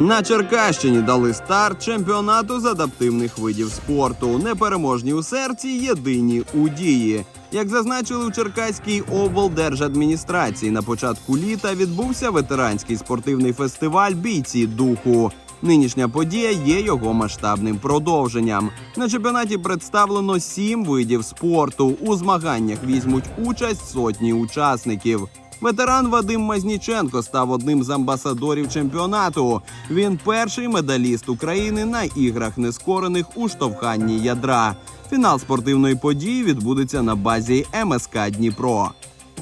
На Черкащині дали старт чемпіонату з адаптивних видів спорту. Непереможні у серці, єдині у дії. Як зазначили у Черкаській облдержадміністрації, на початку літа відбувся ветеранський спортивний фестиваль Бійці духу. Нинішня подія є його масштабним продовженням. На чемпіонаті представлено сім видів спорту. У змаганнях візьмуть участь сотні учасників. Ветеран Вадим Мазніченко став одним з амбасадорів чемпіонату. Він перший медаліст України на іграх нескорених у штовханні ядра. Фінал спортивної події відбудеться на базі МСК Дніпро.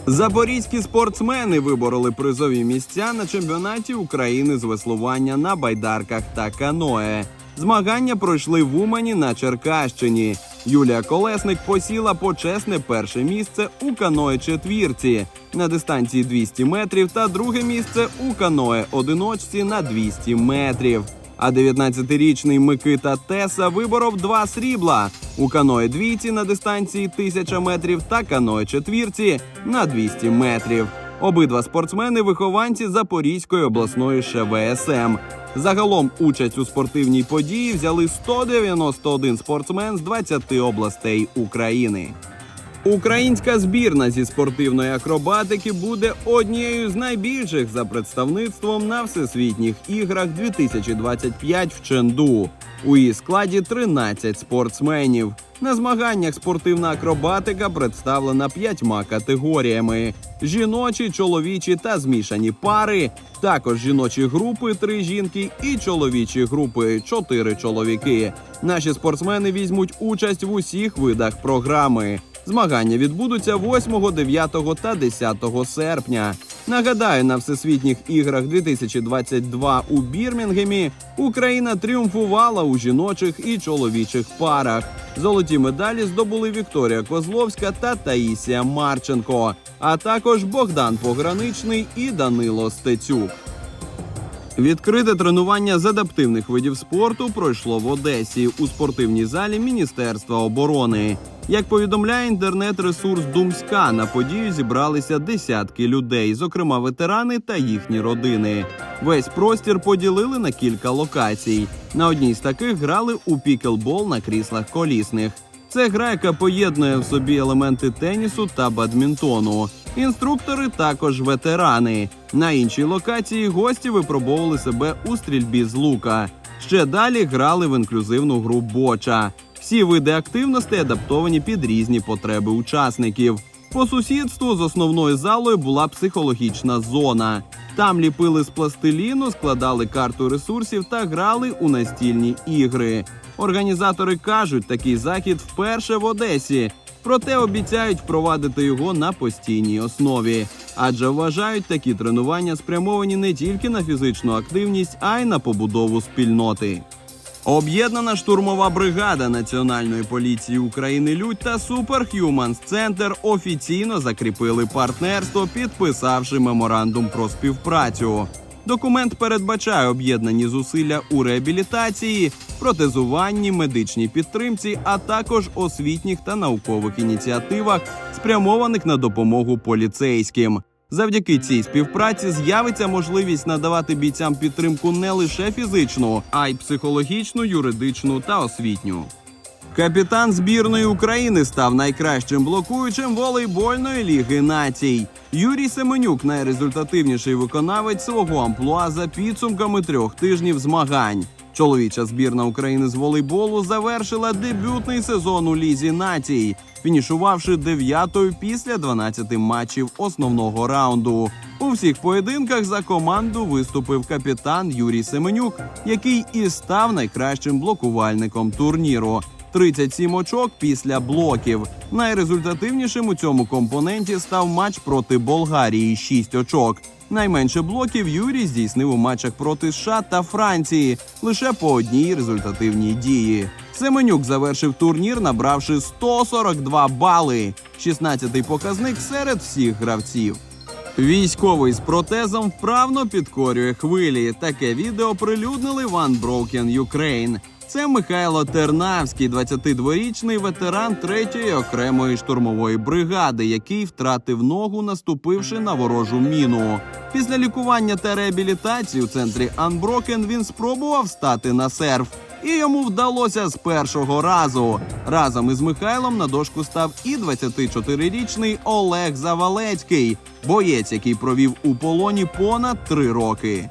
Запорізькі спортсмени вибороли призові місця на чемпіонаті України з веслування на байдарках та каное. Змагання пройшли в Умані на Черкащині. Юлія Колесник посіла почесне перше місце у каное четвірці на дистанції 200 метрів та друге місце у каное одиночці на 200 метрів. А 19-річний Микита Теса виборов два срібла у каное двійці на дистанції 1000 метрів та каное четвірці на 200 метрів. Обидва спортсмени вихованці Запорізької обласної ШВСМ. Загалом участь у спортивній події взяли 191 спортсмен з 20 областей України. Українська збірна зі спортивної акробатики буде однією з найбільших за представництвом на всесвітніх іграх 2025 в Ченду. У її складі 13 спортсменів. На змаганнях спортивна акробатика представлена п'ятьма категоріями: жіночі, чоловічі та змішані пари. Також жіночі групи три жінки і чоловічі групи чотири чоловіки. Наші спортсмени візьмуть участь в усіх видах програми. Змагання відбудуться 8, 9 та 10 серпня. Нагадаю, на всесвітніх іграх 2022 у Бірмінгемі Україна тріумфувала у жіночих і чоловічих парах. Золоті медалі здобули Вікторія Козловська та Таїсія Марченко, а також Богдан Пограничний і Данило Стецюк. Відкрите тренування з адаптивних видів спорту пройшло в Одесі у спортивній залі Міністерства оборони. Як повідомляє інтернет-ресурс Думська, на подію зібралися десятки людей, зокрема ветерани та їхні родини. Весь простір поділили на кілька локацій. На одній з таких грали у пікелбол на кріслах колісних. Це гра, яка поєднує в собі елементи тенісу та бадмінтону. Інструктори також ветерани. На іншій локації гості випробовували себе у стрільбі з лука. Ще далі грали в інклюзивну гру боча. Всі види активностей адаптовані під різні потреби учасників. По сусідству з основною залою була психологічна зона. Там ліпили з пластиліну, складали карту ресурсів та грали у настільні ігри. Організатори кажуть, такий захід вперше в Одесі, проте обіцяють впровадити його на постійній основі, адже вважають такі тренування спрямовані не тільки на фізичну активність, а й на побудову спільноти. Об'єднана штурмова бригада Національної поліції України Людь та Superhumans Центр офіційно закріпили партнерство, підписавши меморандум про співпрацю. Документ передбачає об'єднані зусилля у реабілітації, протезуванні, медичній підтримці, а також освітніх та наукових ініціативах, спрямованих на допомогу поліцейським. Завдяки цій співпраці з'явиться можливість надавати бійцям підтримку не лише фізичну, а й психологічну, юридичну та освітню. Капітан збірної України став найкращим блокуючим волейбольної ліги націй. Юрій Семенюк найрезультативніший виконавець свого амплуа за підсумками трьох тижнів змагань. Чоловіча збірна України з волейболу завершила дебютний сезон у лізі націй, фінішувавши дев'ятою після 12 матчів основного раунду. У всіх поєдинках за команду виступив капітан Юрій Семенюк, який і став найкращим блокувальником турніру. 37 очок після блоків. Найрезультативнішим у цьому компоненті став матч проти Болгарії 6 очок. Найменше блоків Юрій здійснив у матчах проти США та Франції лише по одній результативній дії. Семенюк завершив турнір, набравши 142 бали, 16-й показник серед всіх гравців. Військовий з протезом вправно підкорює хвилі. Таке відео прилюднили One Broken Ukraine. Це Михайло Тернавський, 22-річний ветеран 3-ї окремої штурмової бригади, який втратив ногу, наступивши на ворожу міну. Після лікування та реабілітації у центрі Unbroken він спробував стати на серф. І йому вдалося з першого разу. Разом із Михайлом на дошку став і 24-річний Олег Завалецький, боєць, який провів у полоні понад три роки.